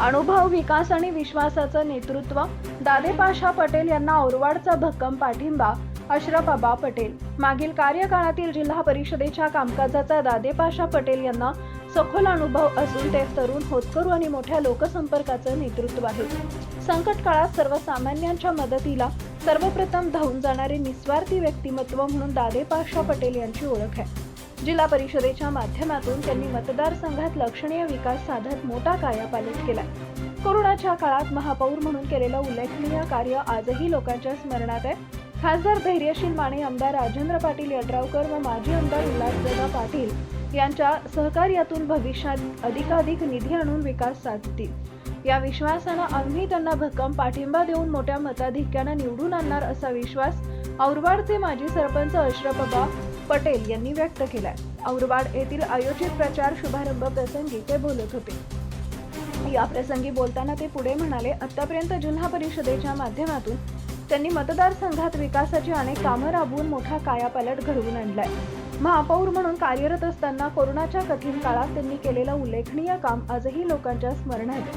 अनुभव विकास आणि विश्वासाचं नेतृत्व. दादेपाशा पटेल यांना औरवाडचा भक्कम पाठिंबा अशरफाबा पटेल. मागील कार्यकाळातील जिल्हा परिषदेच्या कामकाजाचा दादेपाशा पटेल यांना सखोल अनुभव असून ते तरुण होतकरू आणि मोठ्या लोकसंपर्काचं नेतृत्व आहे. संकट काळात सर्वसामान्यांच्या मदतीला सर्वप्रथम धावून जाणारे निस्वार्थी व्यक्तिमत्व म्हणून दादेपाशा पटेल यांची ओळख आहे. जिल्हा परिषदेच्या माध्यमातून त्यांनी मतदारसंघात लक्षणीय विकास साधत मोठा कायापालट केला. कोरोनाच्या काळात महापौर म्हणून केलेलं उल्लेखनीय कार्य आजही लोकांच्या स्मरणात आहे. खासदार धैर्यशील माने आमदार राजेंद्र पाटील यड्रावकर व माजी आमदार उल्हासदादा पाटील यांच्या सहकार्यातून भविष्यात अधिकाधिक निधी आणून विकास साधतील. या विश्वासानं आम्ही त्यांना भक्कम पाठिंबा देऊन मोठ्या मताधिक्यानं निवडून आणणार असा विश्वास औरवाडचे माजी सरपंच अशरफबा पटेल यांनी व्यक्त केलाय. औरवाड येथील आयोजित प्रचार शुभारंभ प्रसंगी ते बोलत होते. या प्रसंगी बोलताना ते पुढे म्हणाले आतापर्यंत जिल्हा परिषदेच्या माध्यमातून त्यांनी मतदारसंघात विकासाची अनेक कामं राबवून मोठा कायापालट घडवून आणलाय. महापौर म्हणून कार्यरत असताना कोरोनाच्या कठीण काळात त्यांनी केलेलं उल्लेखनीय काम आजही लोकांच्या स्मरणात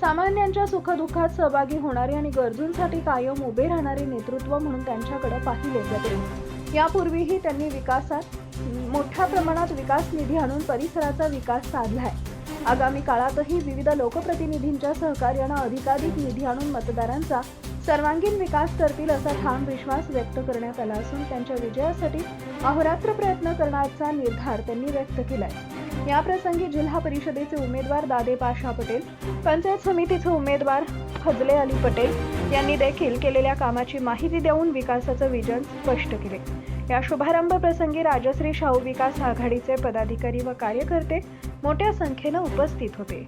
सामान्यांच्या सुखदुःखात सहभागी होणारे आणि गरजूंसाठी कायम उभे राहणारे नेतृत्व म्हणून त्यांच्याकडे पाहिले जाते. यापूर्वीही त्यांनी विकासात मोठ्या प्रमाणात विकास निधी आणून परिसराचा विकास साधला आहे. आगामी काळातही विविध लोकप्रतिनिधींच्या सहकार्यानं अधिकाधिक निधी आणून मतदारांचा सर्वांगीण विकास करतील असा ठाम विश्वास व्यक्त करण्यात आला असून त्यांच्या विजयासाठी अहोरात्र प्रयत्न करण्याचा निर्धार त्यांनी व्यक्त केलाय. या प्रसंगी जिल्हा परिषदेचे उमेदवार दादे पाशा पटेल पंचायत समितीचे उमेदवार फजले अली पटेल यांनी देखील केलेल्या कामाची माहिती देऊन विकासाचं विजन स्पष्ट केले. या शुभारंभ प्रसंगी राजश्री शाहू विकास आघाडीचे पदाधिकारी व कार्यकर्ते मोठ्या संख्येनं उपस्थित होते.